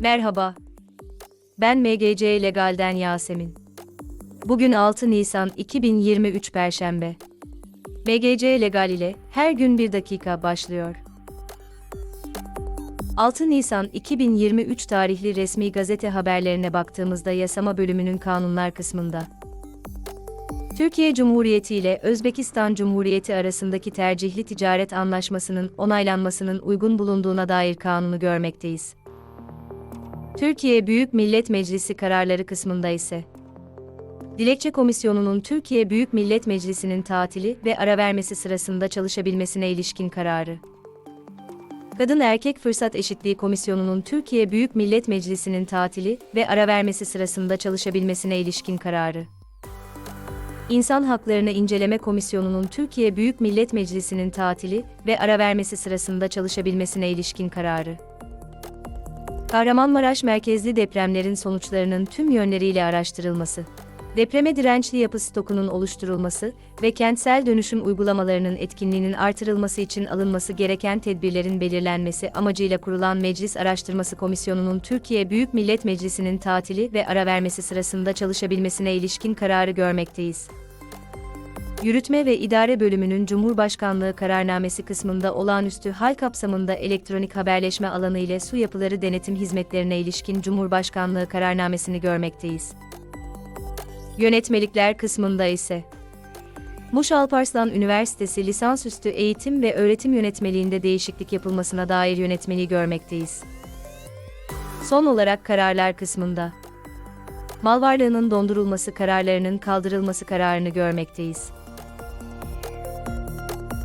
Merhaba. Ben MGC Legal'den Yasemin. Bugün 6 Nisan 2023 Perşembe. MGC Legal ile her gün bir dakika başlıyor. 6 Nisan 2023 tarihli resmi gazete haberlerine baktığımızda yasama bölümünün kanunlar kısmında Türkiye Cumhuriyeti ile Özbekistan Cumhuriyeti arasındaki tercihli ticaret anlaşmasının onaylanmasının uygun bulunduğuna dair kanunu görmekteyiz. Türkiye Büyük Millet Meclisi kararları kısmında ise Dilekçe Komisyonu'nun Türkiye Büyük Millet Meclisi'nin tatili ve ara vermesi sırasında çalışabilmesine ilişkin kararı. Kadın Erkek Fırsat Eşitliği Komisyonu'nun Türkiye Büyük Millet Meclisi'nin tatili ve ara vermesi sırasında çalışabilmesine ilişkin kararı. İnsan Haklarını İnceleme Komisyonu'nun Türkiye Büyük Millet Meclisi'nin tatili ve ara vermesi sırasında çalışabilmesine ilişkin kararı. Kahramanmaraş merkezli depremlerin sonuçlarının tüm yönleriyle araştırılması, depreme dirençli yapı stokunun oluşturulması ve kentsel dönüşüm uygulamalarının etkinliğinin artırılması için alınması gereken tedbirlerin belirlenmesi amacıyla kurulan Meclis Araştırması Komisyonu'nun Türkiye Büyük Millet Meclisi'nin tatili ve ara vermesi sırasında çalışabilmesine ilişkin kararı görmekteyiz. Yürütme ve İdare Bölümünün Cumhurbaşkanlığı kararnamesi kısmında olağanüstü hal kapsamında elektronik haberleşme alanı ile su yapıları denetim hizmetlerine ilişkin Cumhurbaşkanlığı kararnamesini görmekteyiz. Yönetmelikler kısmında ise Muş Alparslan Üniversitesi lisansüstü eğitim ve öğretim yönetmeliğinde değişiklik yapılmasına dair yönetmeliği görmekteyiz. Son olarak kararlar kısmında mal varlığının dondurulması kararlarının kaldırılması kararını görmekteyiz.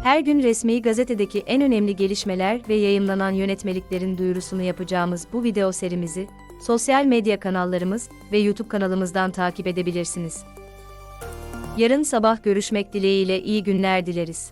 Her gün resmi gazetedeki en önemli gelişmeler ve yayımlanan yönetmeliklerin duyurusunu yapacağımız bu video serimizi sosyal medya kanallarımız ve YouTube kanalımızdan takip edebilirsiniz. Yarın sabah görüşmek dileğiyle iyi günler dileriz.